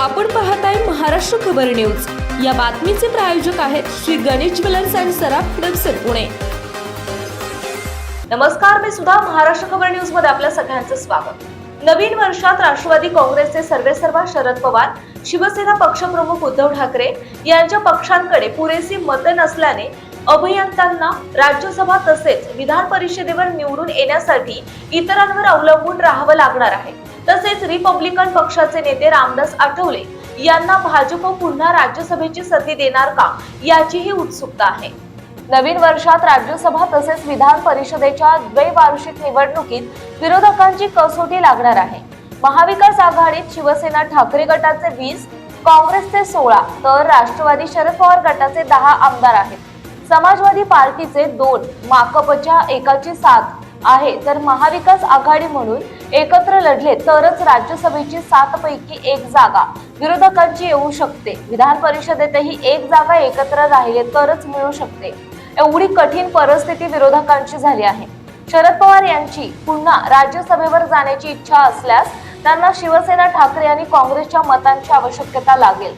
आपण पाहताय महाराष्ट्र खबर न्यूज. या बातमीचे प्रायोजक आहेत श्री गणेश ज्वेलर्स अँड सराफ हडपसर पुणे. नमस्कार मी सुद्धा महाराष्ट्र खबर न्यूजमध्ये आपल्या सगळ्यांचं स्वागत. नवीन वर्षात राष्ट्रवादी काँग्रेसचे सर्वेसर्वा शरद पवार शिवसेना पक्षप्रमुख उद्धव ठाकरे यांच्या पक्षांकडे पुरेशी मतं नसल्याने अभियंत्यांना राज्यसभा तसेच विधान परिषदेवर निवडून येण्यासाठी इतरांवर अवलंबून राहावं लागणार आहे. तसेच रिपब्लिकन पक्षाचे नेते रामदास आठवले यांना भाजप पुन्हा राज्यसभेची संधी देणार का याचीही उत्सुकता आहे. नवीन वर्षात राज्यसभा तसेच विधान परिषदेच्या द्वैवार्षिक निवडणुकीत विरोधकांची कसोटी लागणार आहे. महाविकास आघाडीत शिवसेना ठाकरे गटाचे वीस काँग्रेसचे सोळा तर राष्ट्रवादी शरद पवार गटाचे दहा आमदार आहेत. समाजवादी पार्टीचे दोन माकपच्या एकाची सात आहे. तर महाविकास आघाडी म्हणून एकत्र लढले तरच राज्यसभेची सात पैकी एक जागा विरोधकांची येऊ शकते. विधान परिषदेतही एक जागा एकत्र राहिले तरच मिळू शकते. एवढी कठीण परिस्थिती विरोधकांची झाली आहे. शरद पवार यांची पुन्हा राज्यसभेवर जाण्याची इच्छा असल्यास त्यांना शिवसेना ठाकरे आणि काँग्रेसच्या मतांची आवश्यकता लागेल.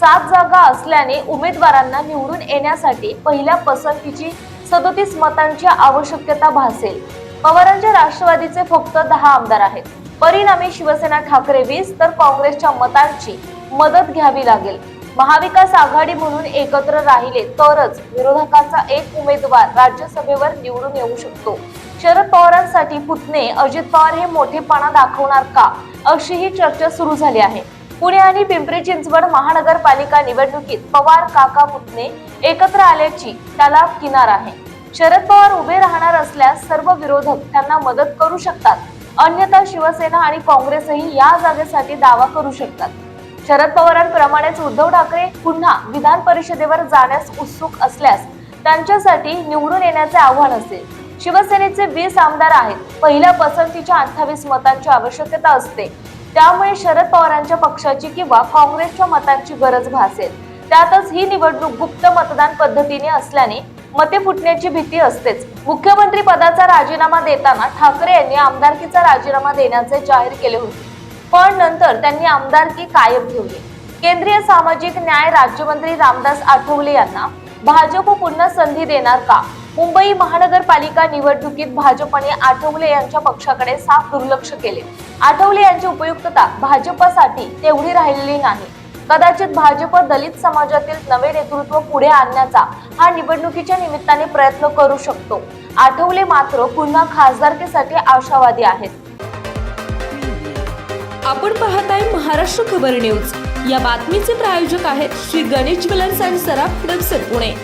सात जागा असल्याने उमेदवारांना निवडून येण्यासाठी पहिल्या पसंतीची सदोतीस मतांची आवश्यकता भासेल. पवारांच्या राष्ट्रवादीचे फक्त दहा आमदार आहेत. परिणामी शिवसेना ठाकरे वीस तर काँग्रेसच्या मतांची मदत घ्यावी लागेल. महाविकास आघाडी म्हणून एकत्र राहिले तरच विरोधकांचा एक उमेदवार राज्यसभेवर निवडून येऊ शकतो. शरद पवारांसाठी पुतणे अजित पवार हे मोठेपणा दाखवणार का? अशीही चर्चा सुरू झाली आहे. पुणे आणि पिंपरी चिंचवड महानगरपालिका निवडणुकीत पवार काका पुतणे एकत्र आल्याची त्याला किनार आहे. शरद पवार उभे राहणार असल्यास सर्व विरोधक त्यांना मदत करू शकतात. अन्यथा शिवसेना आणि काँग्रेसही या जागेसाठी दावा करू शकतात. शरद पवारांप्रमाणेच उद्धव ठाकरे पुन्हा विधान परिषदेवर जाण्यास उत्सुक असल्यास त्यांच्यासाठी निवडून येण्याचे आव्हान असेल. शिवसेनेचे वीस आमदार आहेत. पहिल्या पसंतीच्या अठ्ठावीस मतांची आवश्यकता असते. त्यामुळे शरद पवारांच्या पक्षाची किंवा काँग्रेसच्या मतांची गरज भासेल. त्यातच ही निवडणूक गुप्त मतदान पद्धतीने असल्याने मते फुटण्याची भीती असतेच. मुख्यमंत्री पदाचा राजीनामा देताना ठाकरे यांनी आमदारकीचा राजीनामा देण्याचे जाहीर केले होते. पण नंतर त्यांनी आमदारकी कायम ठेवली. केंद्रीय सामाजिक न्याय राज्यमंत्री रामदास आठवले यांना भाजप पुन्हा संधी देणार का? मुंबई महानगरपालिका निवडणुकीत भाजपने आठवले यांच्या पक्षाकडे साफ दुर्लक्ष केले. आठवले यांची उपयुक्तता भाजपसाठी तेवढी राहिलेली नाही. कदाचित भाजप दलित समाजातील नवे नेतृत्व पुढे आणण्याचा हा निवडणुकीच्या निमित्ताने प्रयत्न करू शकतो. आठवले मात्र पुन्हा खासदारकीसाठी आशावादी आहेत. आपण पाहत आहे महाराष्ट्र खबर न्यूज. या बातमीचे प्रायोजक आहेत श्री गणेश ज्वेलर्स अँड सराफ हडपसर पुणे.